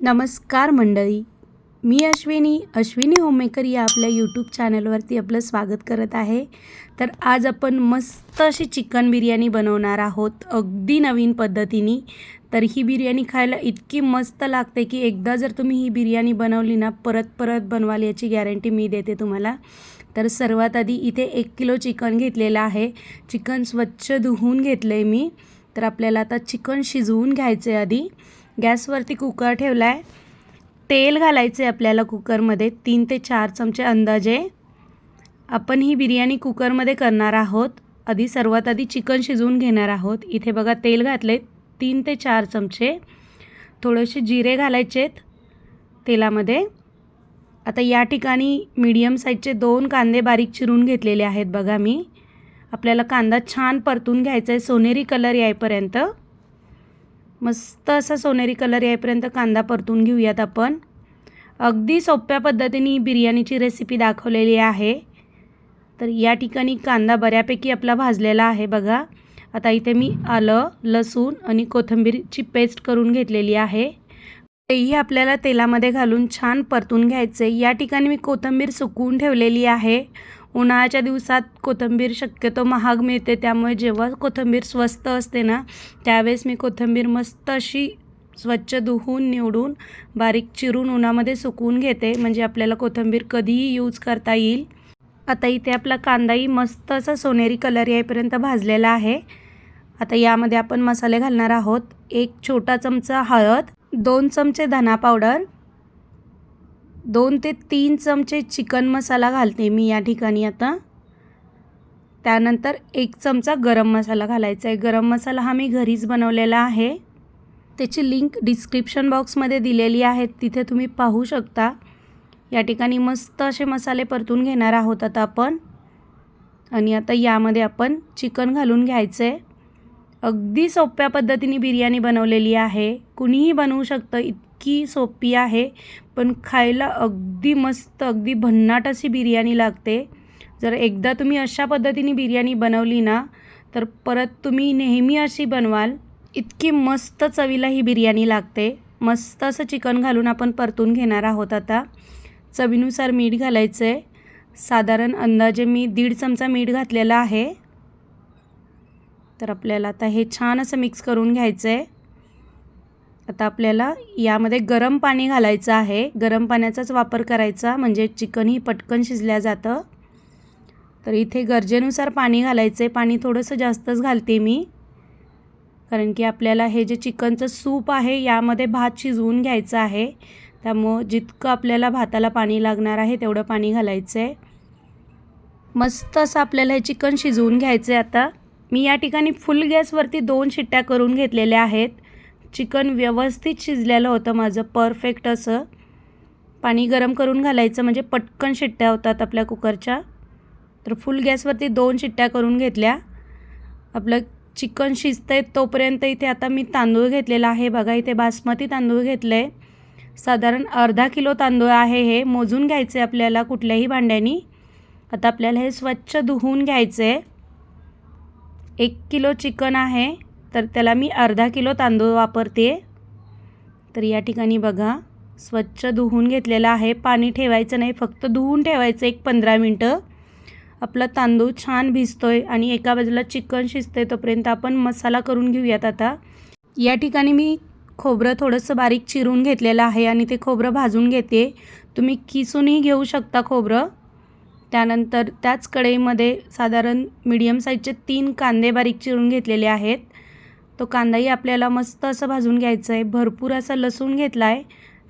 नमस्कार मंडळी. मी अश्विनी अश्विनी होमेकर या आपल्या यूट्यूब चॅनलवरती आपलं स्वागत करत आहे. तर आज आपण मस्त अशी चिकन बिर्याणी बनवणार आहोत अगदी नवीन पद्धतीने. तर ही बिर्याणी खायला इतकी मस्त लागते की एकदा जर तुम्ही ही बिर्याणी बनवली ना परत परत बनवाल याची गॅरंटी मी देते तुम्हाला. तर सर्वात आधी इथे एक किलो चिकन घेतलेलं आहे. चिकन स्वच्छ धुवून घेतलं आहे मी. तर आपल्याला आता चिकन शिजवून घ्यायचं आहे आधी. गॅसवरती कुकर ठेवला आहे तेल घालायचे आपल्याला कुकरमध्ये. तीन ते चार चमचे अंदाजे. आपण ही बिर्याणी कुकरमध्ये करणार आहोत. आधी सर्वात आधी चिकन शिजवून घेणार आहोत. इथे बघा तेल घातले तीन ते चार चमचे. थोडेसे जिरे घालायचेत तेलामध्ये. आता या ठिकाणी मीडियम साईजचे दोन कांदे बारीक चिरून घेतलेले आहेत बघा मी. आपल्याला कांदा छान परतून घ्यायचा आहे सोनेरी कलर यायपर्यंत. मस्त असा सोनेरी कलर यायपर्यंत कांदा परतून घेऊयात आपण. अगदी सोप्या पद्धतीने ही बिर्याणीची रेसिपी दाखवलेली आहे. तर या ठिकाणी कांदा बऱ्यापैकी आपला भाजलेला आहे बघा. आता इथे मी आलं लसूण आणि कोथिंबीरची पेस्ट करून घेतलेली आहे. तेही आपल्याला तेलामध्ये घालून छान परतून घ्यायचे या ठिकाणी मी कोथिंबीर सुकवून ठेवलेली आहे. उन्हाळ्याच्या दिवसात कोथिंबीर शक्यतो महाग मिळते त्यामुळे जेव्हा कोथिंबीर स्वस्त असते ना त्यावेळेस मी कोथिंबीर मस्त अशी स्वच्छ धुवून निवडून बारीक चिरून उन्हामध्ये सुकवून घेते म्हणजे आपल्याला कोथिंबीर कधीही यूज करता येईल. आता इथे आपला कांदाही मस्त असा सोनेरी कलर येईपर्यंत भाजलेला आहे. आता यामध्ये आपण मसाले घालणार आहोत. एक छोटा चमचा हळद दोन चमचे धना पावडर दोन ते तीन चमचे चिकन मसाला घालते मी या ठिकाणी आता. त्यानंतर एक चमचा गरम मसाला घालायचा आहे. गरम मसाला हा मी घरीच बनवलेला आहे. त्याची लिंक डिस्क्रिप्शन बॉक्समध्ये दिलेली आहे. तिथे तुम्ही पाहू शकता. या ठिकाणी मस्त असे मसाले परतून घेणार आहोत आता आपण. आणि आता यामध्ये आपण चिकन घालून घ्यायचं आहे अगदी सोप्या पद्धतीने बिर्याणी बनवलेली आहे. कुणीही बनवू शकतं. इतकी सोपी आहे पण खायला अगदी मस्त अगदी भन्नाट अशी बिर्याणी लागते. जर एकदा तुम्ही अशा पद्धतीने बिर्याणी बनवली ना तर परत तुम्ही नेहमी अशी बनवाल. इतकी मस्त चवीला ही बिर्याणी लागते. मस्त असं चिकन घालून आपण परतून घेणार आहोत आता. चवीनुसार मीठ घालायचं आहे साधारण अंदाजे मी दीड चमचा मीठ घातलेला आहे. तर आपल्याला आता हे छान असं मिक्स करून घ्यायचं आहे आता आपल्याला यामध्ये गरम पाणी घालायचं आहे. गरम पाण्याचाच वापर करायचा म्हणजे चिकनही पटकन शिजल्या जातं. तर इथे गरजेनुसार पाणी घालायचं आहे पाणी थोडंसं जास्तच घालते मी. कारण की आपल्याला हे जे चिकनचं सूप आहे यामध्ये भात शिजवून घ्यायचं आहे. त्यामुळं जितकं आपल्याला भाताला पाणी लागणार आहे तेवढं पाणी घालायचं आहे मस्त असं आपल्याला हे चिकन शिजवून घ्यायचं आहे आता. मी या ठिकाणी फुल गॅसवरती दोन शिट्ट्या करून घेतलेल्या आहेत. चिकन व्यवस्थित शिजलेलं होतं माझं परफेक्ट असं. पाणी गरम करून घालायचं म्हणजे पटकन शिट्ट्या होतात आपल्या कुकरच्या. तर फुल गॅसवरती दोन शिट्ट्या करून घेतल्या. आपलं चिकन शिजतं आहे तोपर्यंत इथे आता मी तांदूळ घेतलेला आहे. बघा इथे बासमती तांदूळ घेतलं आहे साधारण अर्धा किलो तांदूळ आहे हे. मोजून घ्यायचे आपल्याला कुठल्याही भांड्यानी. आता आपल्याला हे स्वच्छ धुवून घ्यायचं आहे एक किलो चिकन आहे. तर त्याला मी अर्धा किलो तांदूळ वापरते. तर या ठिकाणी बघा स्वच्छ धुवून घेतलेलं आहे. पाणी ठेवायचं नाही फक्त धुवून ठेवायचं एक पंधरा मिनटं. आपला तांदूळ छान भिजतो आहे आणि एका बाजूला चिकन शिजते तोपर्यंत आपण मसाला करून घेऊयात आता. या ठिकाणी मी खोबरं थोडंसं बारीक चिरून घेतलेलं आहे आणि ते खोबरं भाजून घेते. तुम्ही किसूनही घेऊ शकता खोबरं. त्यानंतर त्याच कढईमध्ये साधारण मीडियम साईजचे तीन कांदे बारीक चिरून घेतलेले आहेत. तो कांदाही आपल्याला मस्त असं भाजून घ्यायचं आहे भरपूर असा लसूण घेतला आहे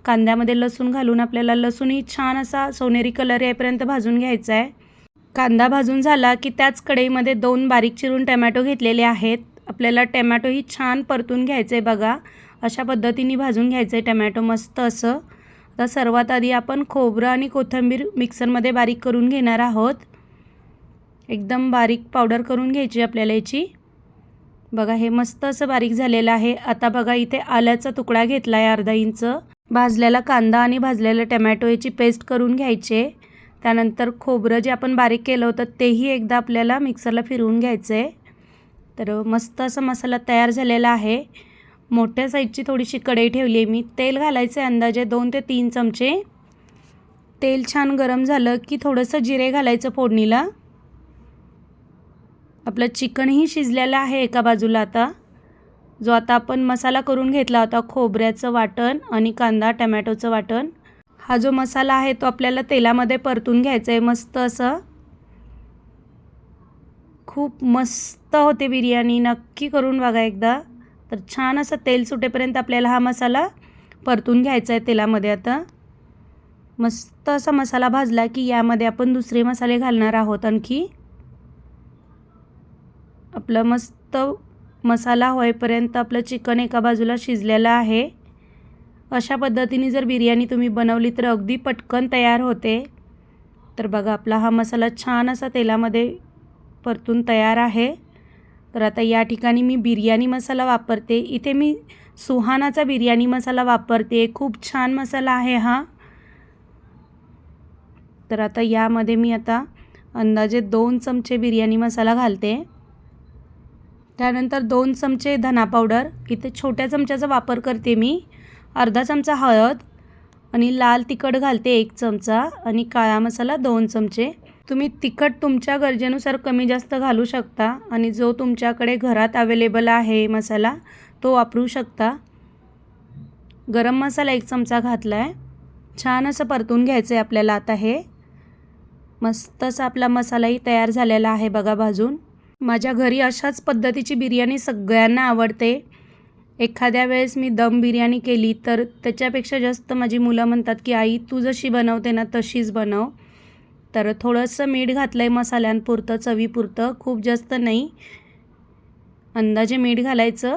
कांद्यामध्ये लसूण घालून आपल्याला लसूणही छान असा सोनेरी कलर येईपर्यंत भाजून घ्यायचा आहे कांदा भाजून झाला की त्याच कढईमध्ये दोन बारीक चिरून टमॅटो घेतलेले आहेत. आपल्याला टमॅटोही छान परतून घ्यायचं आहे बघा. अशा पद्धतीने भाजून घ्यायचं आहे टमॅटो मस्त असं. तर सर्वात आधी आपण खोबरं आणि कोथिंबीर मिक्सरमध्ये बारीक करून घेणार आहोत. एकदम बारीक पावडर करून घ्यायची आपल्याला याची. बघा हे मस्त असं बारीक झालेलं आहे. आता बघा इथे आल्याचा तुकडा घेतला आहे अर्धा इंच. भाजलेला कांदा आणि भाजलेलं टमॅटो याची पेस्ट करून घ्यायचे. त्यानंतर खोबरं जे आपण बारीक केलं होतं तेही एकदा आपल्याला मिक्सरला फिरवून घ्यायचं आहे तर मस्त असा मसाला तयार झालेला आहे. मोठ्या साईजची थोडीशी कढई ठेवली आहे मी. तेल घालायचं आहे अंदाजे दोन ते तीन चमचे. तेल छान गरम झालं की थोडंसं जिरे घालायचं फोडणीला. आपलं चिकनही शिजलेलं आहे एका बाजूला आता. जो आता आपण मसाला करून घेतला होता खोबऱ्याचं वाटण आणि कांदा टमॅटोचं वाटण. हा जो मसाला आहे तो आपल्याला तेलामध्ये परतून घ्यायचा आहे मस्त असं. खूप मस्त होते बिर्याणी नक्की करून बघा एकदा. तर छान असं तेल सुटेपर्यंत आपल्याला हा मसाला परतून घ्यायचा आहे तेलामध्ये आता. मस्त असा मसाला भाजला की यामध्ये आपण दुसरे मसाले घालणार आहोत आणखी. आपलं मस्त मसाला होईपर्यंत आपलं चिकन एका बाजूला शिजलेलं आहे. अशा पद्धतीने जर बिर्याणी तुम्ही बनवली तर अगदी पटकन तयार होते. तर बघा आपला हा मसाला छान असा तेलामध्ये परतून तयार आहे. तर आता या ठिकाणी मी बिर्याणी मसाला वापरते. इथे मी सुहानाचा बिर्याणी मसाला वापरते. खूप छान मसाला आहे हा. तर आता यामध्ये मी आता अंदाजे दोन चमचे बिर्याणी मसाला घालते. त्यानंतर दोन चमचे धना पावडर इथे छोट्या चमच्याचा वापर करते मी. अर्धा चमचा हळद आणि लाल तिखट घालते एक चमचा आणि काळा मसाला दोन चमचे. तुम्ही तिखट तुमच्या गरजेनुसार कमी जास्त घालू शकता आणि जो तुमच्याकडे घरात अवेलेबल आहे मसाला तो वापरू शकता. गरम मसाला एक चमचा घातला आहे छान असं परतून घ्यायचं आहे आपल्याला आता हे. मस्त असा आपला मसालाही तयार झालेला आहे बघा भाजून. माझ्या घरी अशाच पद्धतीची बिर्याणी सगळ्यांना आवडते. एखाद्या वेळेस मी दम बिर्याणी केली तर त्याच्यापेक्षा जास्त माझी मुलं म्हणतात की आई तू जशी बनवते ना तशीच बनव. तर थोडंसं मीठ घातलं आहे मसाल्यांपुरतं चवीपुरतं खूप जास्त नाही. अंदाजे मीठ घालायचं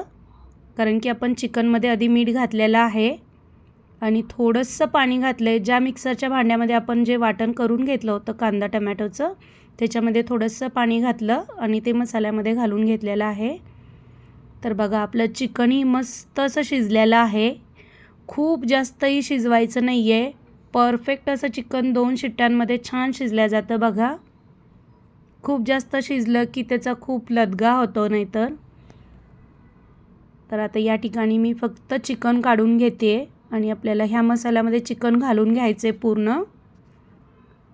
कारण की आपण चिकनमध्ये आधी मीठ घातलेलं आहे. आणि थोडंसं पाणी घातलं आहे ज्या मिक्सरच्या भांड्यामध्ये आपण जे वाटण करून घेतलं होतं कांदा टमॅटोचं त्याच्यामध्ये थोडंसं पाणी घातलं आणि ते मसाल्यामध्ये घालून घेतलेलं आहे. तर बघा आपलं चिकनही मस्त असं शिजलेलं आहे. खूप जास्तही शिजवायचं नाही आहे परफेक्ट असं चिकन दोन शिट्ट्यांमध्ये छान शिजल्या जातं बघा. खूप जास्त शिजलं की त्याचा खूप लदगा होतो नाहीतर. तर आता या ठिकाणी मी फक्त चिकन काढून घेते आणि आपल्याला ह्या मसाल्यामध्ये चिकन घालून घ्यायचे पूर्ण.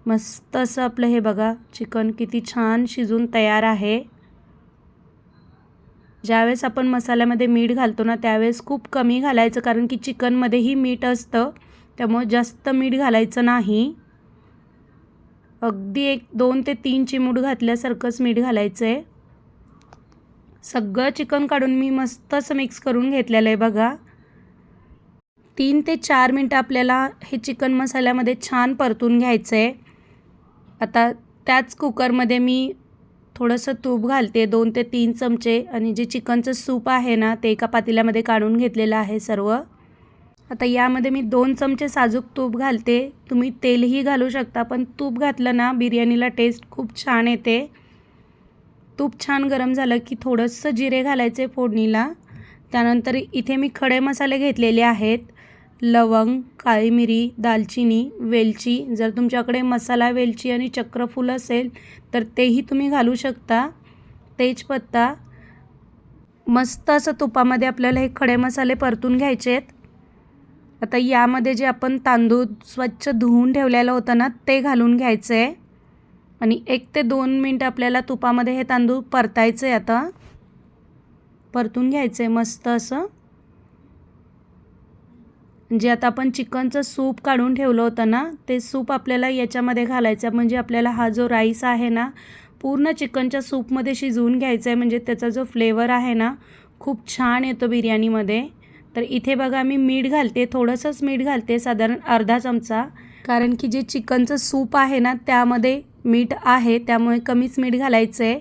मस्त असं आपलं हे बघा चिकन किती छान शिजून तयार आहे. ज्यावेळेस आपण मसाल्यामध्ये मीठ घालतो ना त्यावेळेस खूप कमी घालायचं कारण की चिकनमध्येही मीठ असतं त्यामुळे जास्त मीठ घालायचं नाही. अगदी एक दोन ते तीन चिमूट घातल्यासारखंच मीठ घालायचं आहे सगळं चिकन काढून मी मस्त असं मिक्स करून घेतलेलं आहे बघा. तीन ते चार मिनटं आपल्याला हे चिकन मसाल्यामध्ये छान परतून घ्यायचं आहे आता त्याच कुकरमध्ये मी थोडंसं तूप घालते दोन ते तीन चमचे. आणि जे चिकनचं सूप आहे ना ते एका पातेल्यामध्ये काढून घेतलेलं आहे सर्व. आता यामध्ये मी दोन चमचे साजूक तूप घालते. तुम्ही तेलही घालू शकता पण तूप घातलं ना बिर्याणीला टेस्ट खूप छान येते. तूप छान गरम झालं की थोडंसं जिरे घालायचे फोडणीला. त्यानंतर इथे मी खडे मसाले घेतलेले आहेत. लवंग काळी मिरी दालचिनी वेलची. जर तुमच्याकडे मसाला वेलची आणि चक्रफूल असेल तर तेही तुम्ही घालू शकता. तेजपत्ता. मस्त असं तुपामध्ये आपल्याला हे खडे मसाले परतून घ्यायचे आहेत. आता यामध्ये जे आपण तांदूळ स्वच्छ धुवून ठेवलेलं होतं ना ते घालून घ्यायचं आहे. आणि एक ते दोन मिनटं आपल्याला तुपामध्ये हे तांदूळ परतायचं आहे आता. परतून घ्यायचं आहे मस्त असं. जे आता आपण चिकनचं सूप काढून ठेवलं होतं ना ते सूप आपल्याला याच्यामध्ये घालायचं म्हणजे आपल्याला हा जो राईस आहे ना पूर्ण चिकनच्या सूपमध्ये शिजवून घ्यायचं आहे म्हणजे त्याचा जो फ्लेवर आहे ना खूप छान येतो बिर्याणीमध्ये. तर इथे बघा मी मीठ घालते. थोडंसंच मीठ घालते साधारण अर्धा चमचा. कारण की जे चिकनचं सूप आहे ना त्यामध्ये मीठ आहे. त्यामुळे कमीच मीठ घालायचं आहे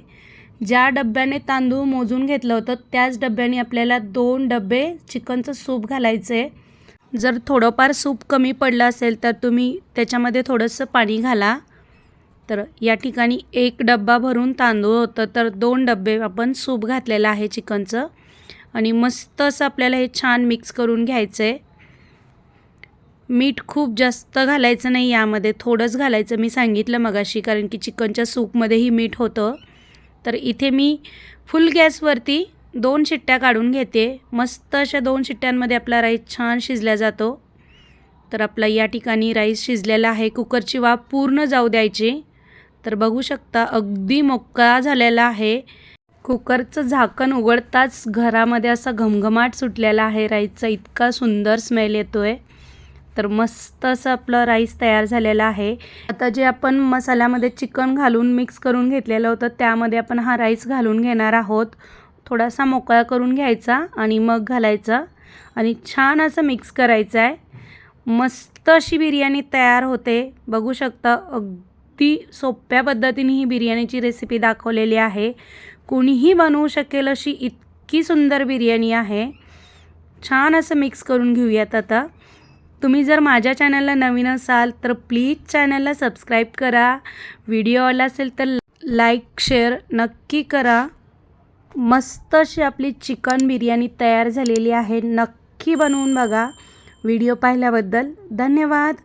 ज्या डब्याने तांदूळ मोजून घेतलं होतं त्याच डब्याने आपल्याला दोन डबे चिकनचं सूप घालायचं आहे जर थोडंफार सूप कमी पडलं असेल तर तुम्ही त्याच्यामध्ये थोडंसं पाणी घाला. तर या ठिकाणी एक डब्बा भरून तांदूळ होतं तर दोन डब्बे आपण सूप घातलेलं आहे चिकनचं. आणि मस्त असं आपल्याला हे छान मिक्स करून घ्यायचं आहे मीठ खूप जास्त घालायचं नाही यामध्ये थोडंच घालायचं मी सांगितलं मगाशी कारण की चिकनच्या सूपमध्येही मीठ होतं. तर इथे मी फुल गॅसवरती दोन शिट्ट्या काढून घेते. मस्त अशा दोन शिट्ट्यांमध्ये आपला राईस छान शिजला जातो. तर आपला या ठिकाणी राईस शिजलेला आहे. कुकरची वाफ पूर्ण जाऊ द्यायची. तर बघू शकता अगदी मोकळा झालेला आहे. कुकरचं झाकण उघडताच घरामध्ये असा घमघमाट सुटलेला आहे. राईसचा इतका सुंदर स्मेल येतो आहे तर मस्त असं आपलं राईस तयार झालेला आहे. आता जे आपण मसाल्यामध्ये चिकन घालून मिक्स करून घेतलेलं होतं त्यामध्ये आपण हा राईस घालून घेणार आहोत. थोडासा मोकळा करून घ्यायचा आणि मग घालायचा. आणि छान असं मिक्स करायचं आहे. मस्त अशी बिर्याणी तयार होते. बघू शकता अगदी सोप्या पद्धतीने ही बिर्याणीची रेसिपी दाखवलेली आहे. कोणीही बनवू शकेल अशी इतकी सुंदर बिर्याणी आहे. छान असं मिक्स करून घेऊयात आता. तुम्ही जर माझ्या चॅनलला नवीन असाल तर प्लीज चॅनलला सबस्क्राईब करा. व्हिडिओ आला असेल तर लाईक शेअर नक्की करा. मस्त अशी आपली चिकन बिर्याणी तयार झालेली आहे. नक्की बनवून बघा. व्हिडिओ पाहिल्याबद्दल धन्यवाद.